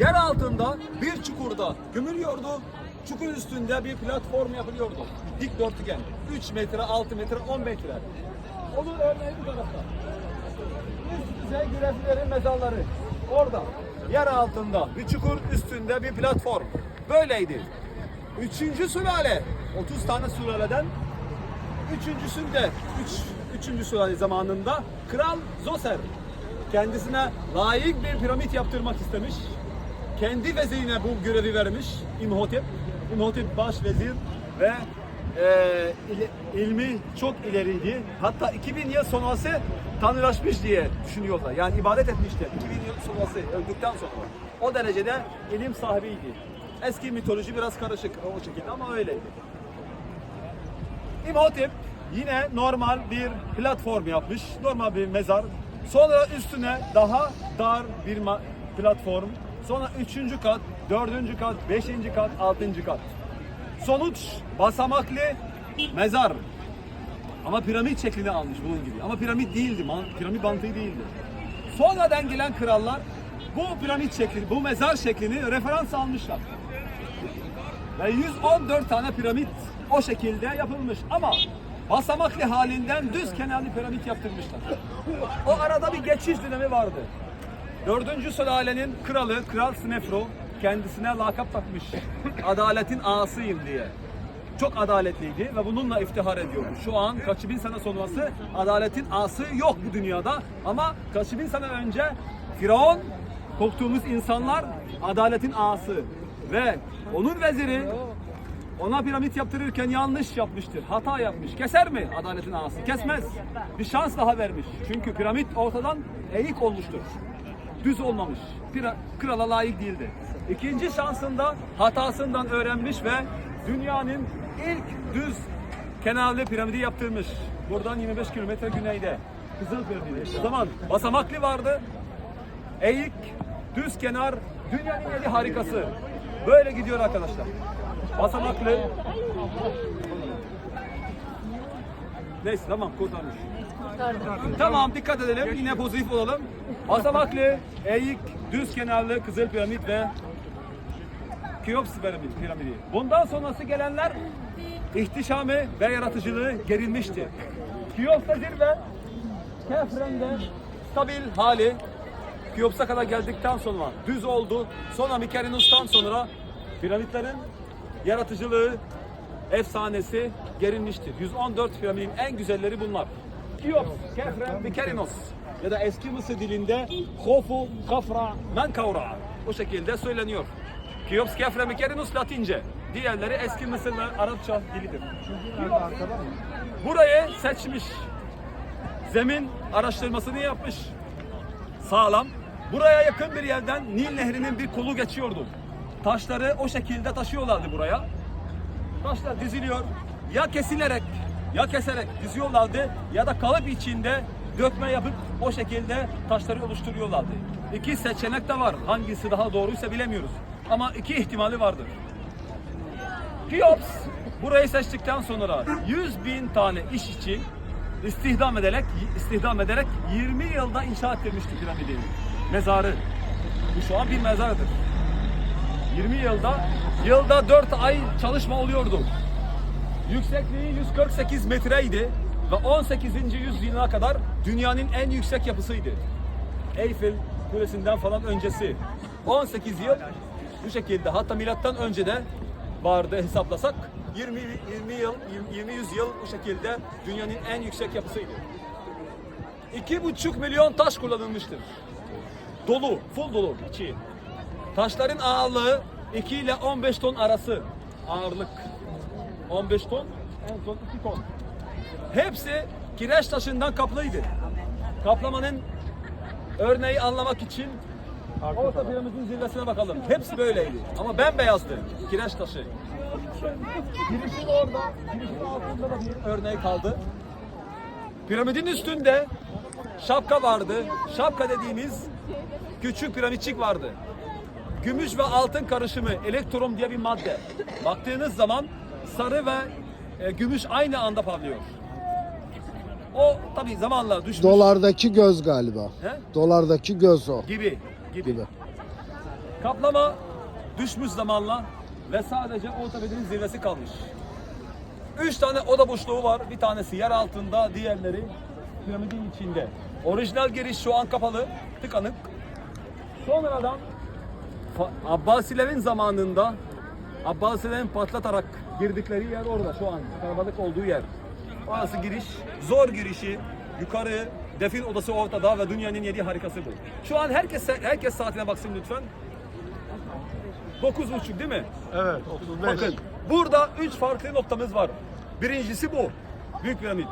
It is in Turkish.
yer altında bir çukurda gömülüyordu. Çukur üstünde bir platform yapılıyordu. Dikdörtgen. 3 metre, 6 metre, 10 metre. Onun örneği bu tarafta. Üst düzey grafilerin mezarları. Orada. Yer altında bir çukur üstünde bir platform. Böyleydi. Üçüncü sülale. 30 tane sülaleden Üçüncüsünde, üç, üçüncü sülale zamanında Kral Zoser kendisine layık bir piramit yaptırmak istemiş. Kendi vezirine bu görevi vermiş İmhotep. İmhotep baş vezir ve e, il- ilmi çok ileriydi. Hatta 2000 yıl sonrası tanrılaşmış diye düşünüyorlar. Yani ibadet etmişti 2000 yıl sonrası öldükten sonra. O derecede ilim sahibiydi. Eski mitoloji biraz karışık o şekilde ama öyleydi. İmhotep yine normal bir platform yapmış. Normal bir mezar. Sonra üstüne daha dar bir platform. Sonra üçüncü kat, dördüncü kat, beşinci kat, altıncı kat. Sonuç basamaklı mezar. Ama piramit şeklini almış bunun gibi. Ama piramit değildi, man- piramit mantığı değildi. Sonradan gelen krallar bu piramit şekli, bu mezar şeklini referans almışlar. Ve 114 tane piramit o şekilde yapılmış ama basamaklı halinden düz kenarlı piramit yaptırmışlar. O arada bir geçiş dönemi vardı. Dördüncü sülalenin kralı Kral Snefro kendisine lakap takmış. Adaletin ağasıyım diye. Çok adaletliydi ve bununla iftihar ediyordu. Şu an kaç bin sene sonrası adaletin ağası yok bu dünyada ama kaç bin sene önce Firavun korktuğumuz insanlar adaletin ağası ve onun veziri ona piramit yaptırırken yanlış yapmıştır. Hata yapmış. Keser mi adaletin ağası? Kesmez. Bir şans daha vermiş. Çünkü piramit ortadan eğik olmuştur. Düz olmamış. Krala layık değildi. İkinci şansında hatasından öğrenmiş ve dünyanın ilk düz kenarlı piramidi yaptırmış. Buradan 25 kilometre güneyde. Kızıl piramidi. O zaman basamaklı vardı. Eğik, düz kenar, dünyanın yedi harikası. Böyle gidiyor arkadaşlar. Basamaklı. Neyse tamam kurtarmış. Tamam dikkat edelim yine pozitif olalım. Basamaklı, eğik, düz kenarlı kızıl piramit ve Keops piramidi. Bundan sonrası gelenler ihtişamı ve yaratıcılığı gerilmişti. Keops'ta zirve, Kefren'de stabil hali Keops'a kadar geldikten sonra düz oldu. Sonra Mykerinos'tan sonra piramitlerin yaratıcılığı, efsanesi gerilmiştir. 114 piramidin en güzelleri bunlar. Keops, Kefren, Mykerinos ya da eski Mısır dilinde Hofu, Kafra, Menkavra o şekilde söyleniyor. Keops, Kefren, Mykerinos Latince. Diğerleri eski Mısır ve Arapça dilidir. Burayı seçmiş. Zemin araştırmasını yapmış. Sağlam. Buraya yakın bir yerden Nil Nehri'nin bir kolu geçiyordu. Taşları o şekilde taşıyorlardı buraya. Taşlar diziliyor. Ya kesilerek ya keserek diziyorlardı ya da kalıp içinde dökme yapıp o şekilde taşları oluşturuyorlardı. İki seçenek de var. Hangisi daha doğruysa bilemiyoruz. Ama iki ihtimali vardır. Keops burayı seçtikten sonra 100 bin tane iş için istihdam ederek istihdam ederek 20 yılda inşa ettirmişti piramidi. Mezarı. Bu şu an bir mezardır. 20 yılda yılda 4 ay çalışma oluyordu. Yüksekliği 148 metreydi ve 18. yüzyıla kadar dünyanın en yüksek yapısıydı. Eyfel Kulesi'nden falan öncesi 18 yıl bu şekilde hatta milattan önce de vardı hesaplasak 20 20 yıl 20 yüzyıl bu şekilde dünyanın en yüksek yapısıydı. 2,5 milyon taş kullanılmıştır. Dolu, full dolu içi. Taşların ağırlığı 2 ile 15 ton arası ağırlık. 15 ton, en son 2 ton. Hepsi kireç taşından kaplıydı. Kaplamanın örneği anlamak için Orta piramidin zirvesine bakalım. Hepsi böyleydi. Ama bembeyazdı. Kireç taşı. Girişin orada, girişin altında da bir örneği kaldı. Piramidin üstünde şapka vardı. Şapka dediğimiz küçük piramitçik vardı. Gümüş ve altın karışımı elektrom diye bir madde. Baktığınız zaman sarı ve e, gümüş aynı anda parlıyor. O tabi zamanla düşmüş. Dolardaki göz galiba. He? Dolardaki göz o Gibi, gibi. gibi. Kaplama düşmüş zamanla ve sadece ortopedinin zirvesi kalmış. Üç tane oda boşluğu var. Bir tanesi yer altında, diğerleri piramidin içinde. Orijinal giriş şu an kapalı, tıkanık. Sonradan Abbasilerin zamanında Abbasilerin patlatarak girdikleri yer orada şu an kalabalık olduğu yer. Orası giriş, zor girişi, yukarı, defin odası ortada ve dünyanın yedi harikası bu. Şu an herkes herkes saatine baksın lütfen. 9.30 değil mi? Evet 35. Bakın burada üç farklı noktamız var. Birincisi bu. Büyük piramit.